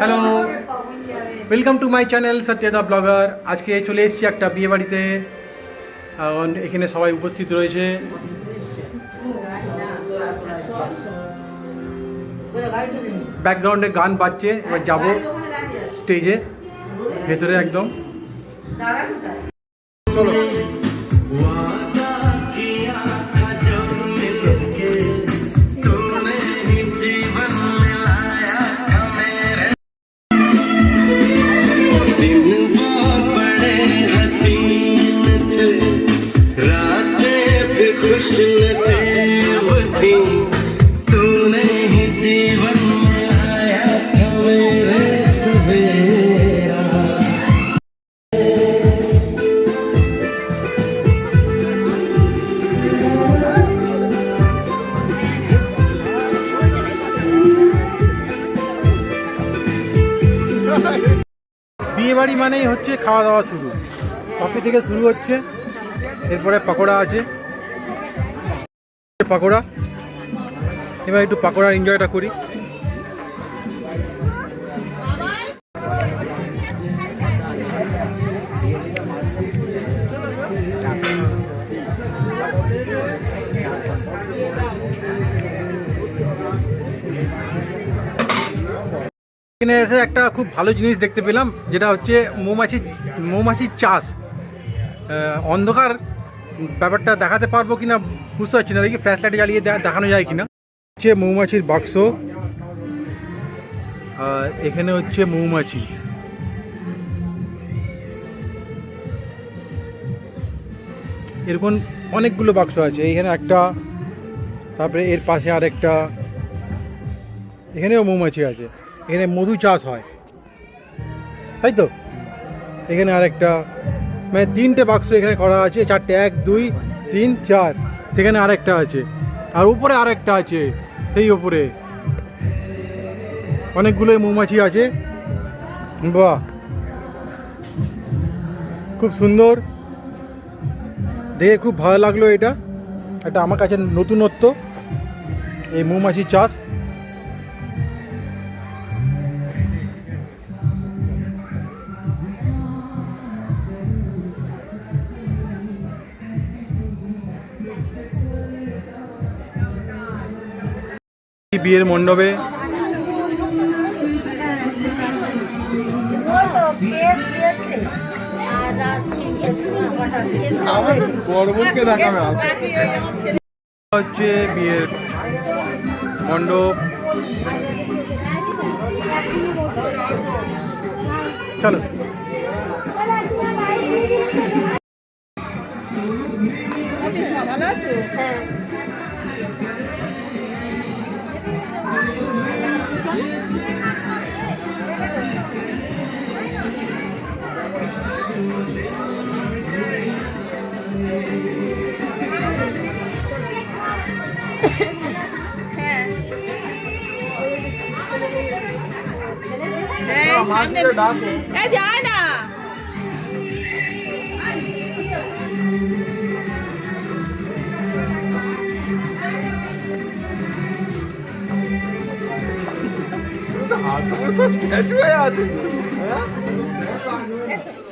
Hello welcome to my channel Satyada blogger আজকে চলে এসেছি একটা বিয়ে বাড়িতে। এখানে সবাই উপস্থিত রয়েছে। ব্যাকগ্রাউন্ডে গান বাজছে, এবার যাব স্টেজে ভেতরে একদম। চলো। Amen. খাওয়া দাওয়া শুরু। কফি থেকে শুরু হচ্ছে, এরপরে পাকোড়া আছে। পাকোড়া। এবার একটু পাকোড়ার এনজয়টা করি। এখানে এসে একটা খুব ভালো জিনিস দেখতে পেলাম, যেটা হচ্ছে মৌমাছি মৌমাছির চাষ। অন্ধকার ব্যাপারটা দেখাতে পারব কিনা বুঝতে পারছি না, দেখি ফ্ল্যাশ লাইট জ্বালিয়ে দেখানো যায় কিনা। হচ্ছে মৌমাছির বাক্স, আর এখানে হচ্ছে মৌমাছি। এরকম অনেকগুলো বাক্স আছে, এখানে একটা, তারপরে এর পাশে আর একটা এখানেও মৌমাছি আছে। এখানে মধু চাষ হয়। তাই তো? এখানে আরেকটা মানে তিনটে বাক্স এখানে করা আছে, চারটে, এক, দুই, তিন, চার। সেখানে আরেকটা আছে। আর উপরে আরেকটা আছে সেই উপরে। অনেকগুলোই মৌমাছি আছে। বাহ! খুব সুন্দর। দেখে খুব ভালো লাগল এটা। এটা আমার কাছে নতুনত্ব, এই মৌমাছি চাষ। বিয়ের মণ্ডপে? হচ্ছে বিয়ের মণ্ডপ। চলো। এই যায় না স্ট্যাচু হয়ে আছে এই যা এই যা এই বল কি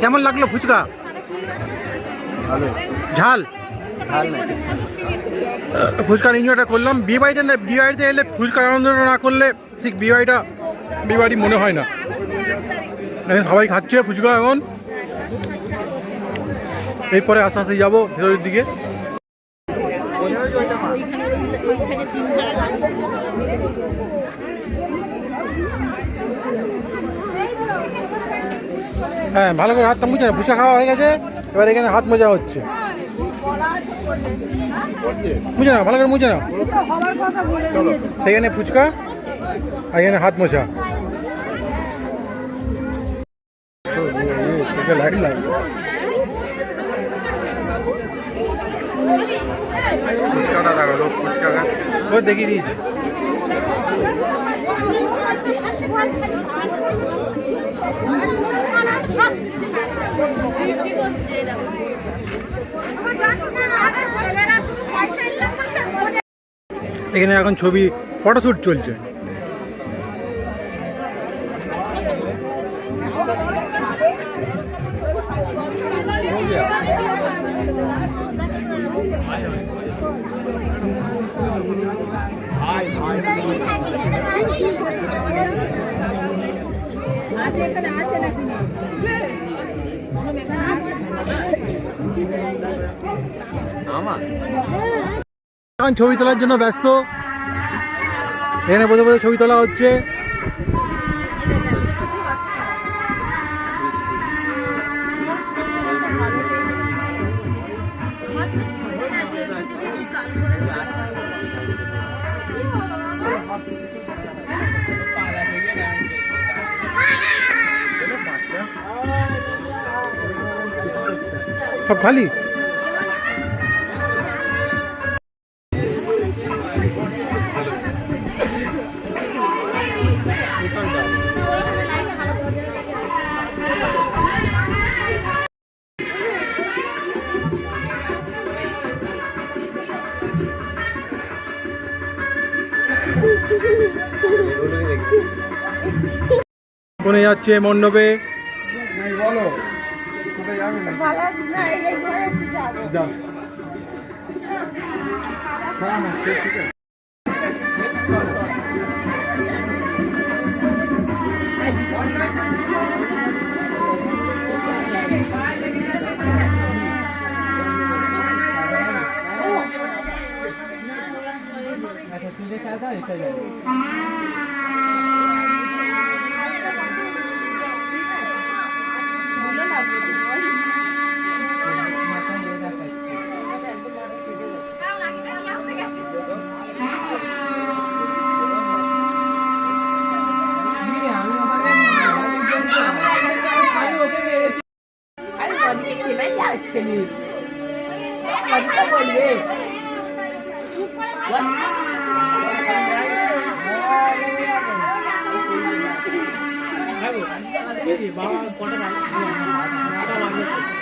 কেমন লাগল ফুচকা? ঝাল? ফুচকার এনজয়টা করলাম। বিয়ে বাড়িতে না বিয়ে বাড়িতে এলে ফুচকার আনন্দটা না করলে ঠিক বিয়ে বাড়িটা বিয়ে বাড়ি মনে হয় না। সবাই খাচ্ছে ফুচকা এখন। এরপরে আস্তে আস্তে যাব ভেতরের দিকে। হ্যাঁ ভালো করে হাতটা মুছে না। ফুচকা খাওয়া হয়ে গেছে এবার এখানে হাত মোজা হচ্ছে। মুছে না ভালো করে মুছে না এখানে ফুচকা আর এখানে হাত মোছা লাইট লাগে ফুচকাটা দেখো ফুচকা খাচ্ছে। ও দেখিয়ে দিয়েছি। এখানে এখন ছবি ফটোশ্যুট চলছে। এখন ছবি তোলার জন্য ব্যস্ত। এখানে বসে বসে ছবি তোলা হচ্ছে। সব খালি? কোনে যাচ্ছে মণ্ডপে? বলো। কোথায় যাবে না? হ্যাঁ হ্যাঁ ঠিক আছে। আমি ওকে মেরেছি। আমি বদিকে চেনাই যাচ্ছে নি। বদিটা বলবে। হ্যাঁ বাবা কটা বাজে।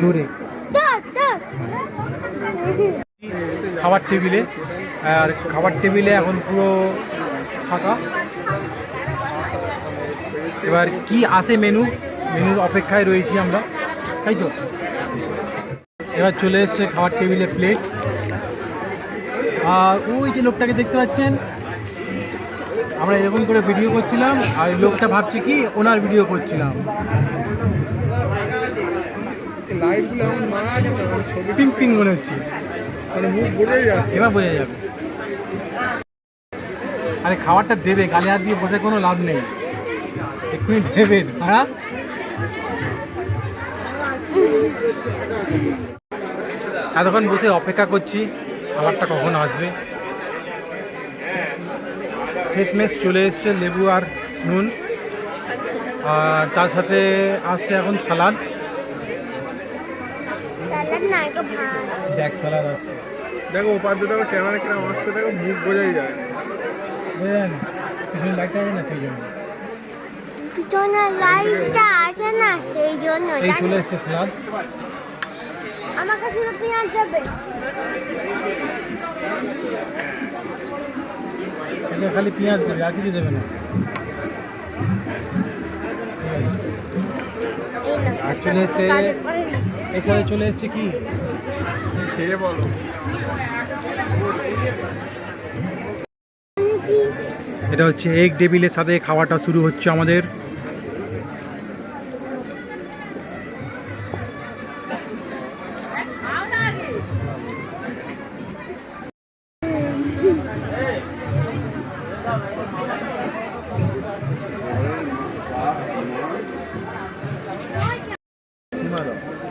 জোরে। খাবার টেবিলে, আর খাবার টেবিলে এখন পুরো ফাঁকা। এবার কি আসে মেনু? মেনুর অপেক্ষায় রয়েছি আমরা। তাই তো? এবার চলে এসছে খাবার টেবিলে প্লেট আর ওই যে লোকটাকে দেখতে পাচ্ছেন, আমরা এরকম করে ভিডিও করছিলাম, আর লোকটা ভাবছে কি, ওনার ভিডিও করছিলাম। মানে হচ্ছে। এবার যাবে। আরে খাবারটা দেবে, গালে হাত দিয়ে বসে কোনো লাভ নেই। এক্ষুনি দেবে হ্যাঁ এতক্ষণ বসে অপেক্ষা করছি। খাবারটা কখন আসবে? শেষমেশ চলে এসছে লেবু আর নুন। আর তার সাথে আসছে এখন সালাদ। দেখ সালাদ আসছে। দেখো ওপার দিয়ে দেখো ক্যামেরা কিরম আসছে দেখো মুখ বোঝাই যায়। বুঝলেন পিছনে লাইটটা আছে না সেই জন্য? পিছনে লাইটটা আছে না সেই জন্য এই চলে এসছে সালাদ। আমাকে শুধু পেঁয়াজ যাবে। এটা খালি পেঁয়াজ দেবে আর কিছু দেবে না। আর চলে এসে এর সাথে চলে এসছে কি? খেয়ে বলো। এটা হচ্ছে এগ টেবিলের সাথে খাওয়াটা শুরু হচ্ছে আমাদের।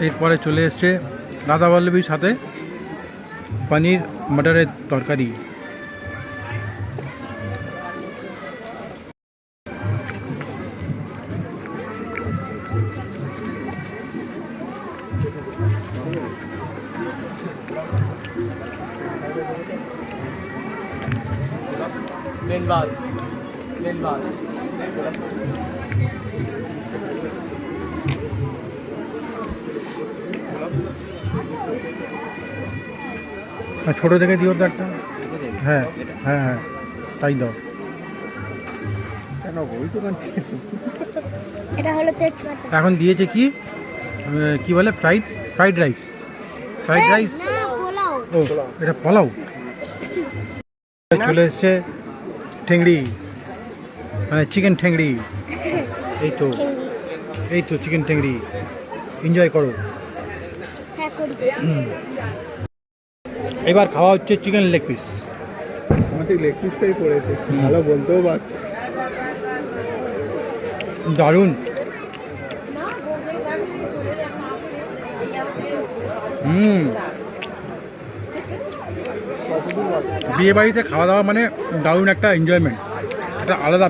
এরপরে চলে এসছে রাধাবল্লভীর সাথে পনির মটরের তরকারি। ছোটো থেকে দিও তো একটা। হ্যাঁ হ্যাঁ হ্যাঁ তাই দাও। কেন ওই দোকান এটা হলো এখন দিয়েছে কি? কি বলে? Fried fried rice fried rice ও এটা পোলাও? চলে এসছে ঠেংড়ি। মানে চিকেন ঠেংড়ি। এই তো। এই তো চিকেন ঠেংড়ি। এনজয় করো। হ্যাঁ করি। এবার খাওয়া হচ্ছে চিকেন লেগ পিস আমার ঠিক লেগ পিসটাই পড়েছে ভালো বলতেও পারছি। দারুণ। হুম। বিয়ে বাড়িতে খাওয়া দাওয়া মানে দারুণ একটা এনজয়মেন্ট একটা আলাদা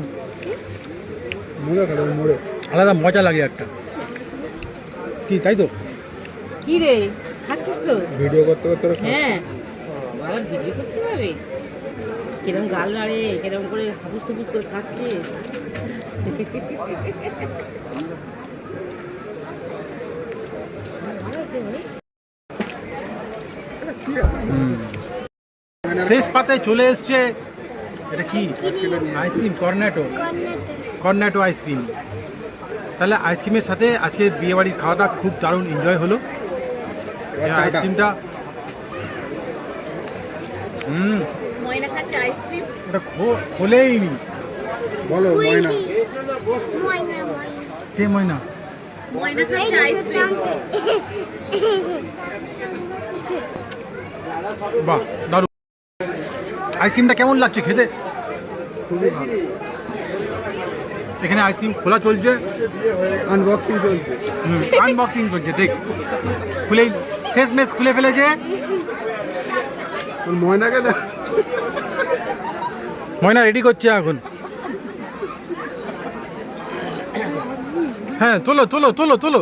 মুড়ে খাবে মুড়ে। আলাদা মজা লাগে একটা। কি তাই তো? কি রে? খাচ্ছিস তো? ভিডিও করতে করতে ওরা হ্যাঁ। ভিডিও করতে হবে কিরম গাল নাড়ে, কিরম করে হাপুস তুপুস করে খাচ্ছে? শেষ পাতায় চলে এসছে, এটা কি? Ice cream, Cornetto. Cornetto ice cream. তাহলে আইসক্রিমের সাথে আজকে বিয়েবাড়ির খাওয়াটা খুব দারুণ এনজয় হলো। আইসক্রিমটা হুম। ময়না খাচ্ছে আইসক্রিম এটা খো- খোলেই নি বলো ময়না। ময়না ময়না। কে ময়না? ময়না খাচ্ছে আইসক্রিম বাহ দারুণ। আইসক্রিমটা কেমন লাগছে খেতে? খুবই ভালো এখানে আইসক্রিম খোলা চলছে। আনবক্সিং চলছে। আনবক্সিং চলছে ঠিক খুলেই শেষ মেশ খুলে ফেলেছে। ময়নাকে দেখ। ময়না রেডি করছে এখন। হ্যাঁ তোলো তোলো তোলো তোলো।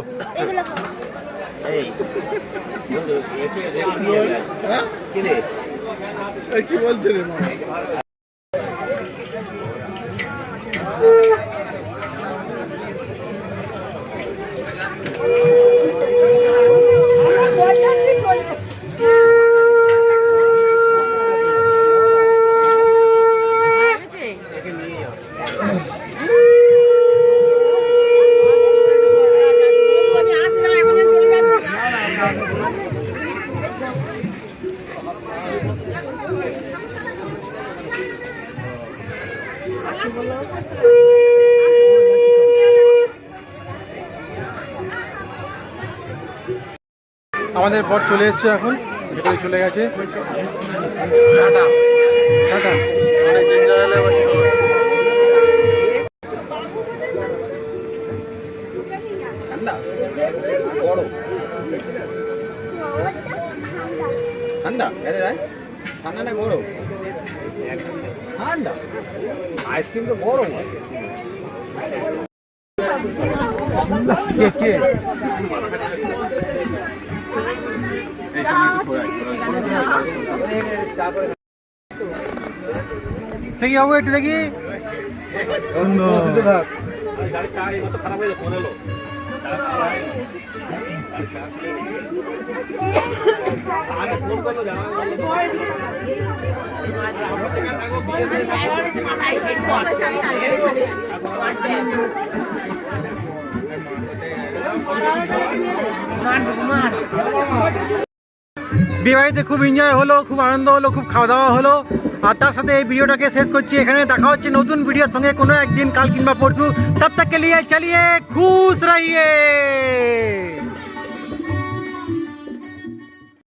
এই কি বলছে রে আমাদের বর চলে এসছে এখন ভেতরে চলে গেছে। ঠান্ডা? ঠান্ডা? না গরম। ঠান্ডা? আইসক্রিম তো গরম হয় দেখি বাবু একটু দেখি? বিয়ে খুব এনজয় হলো খুব আনন্দ হলো খুব খাওয়া দাওয়া হলো। আর তার সাথে এই ভিডিওটাকে শেষ করছি। এখানে দেখা হচ্ছে নতুন ভিডিওর সঙ্গে কোনো একদিন, কাল কিংবা পরশু। তব তক লিয়ে চালিয়ে খুশ রহিয়ে।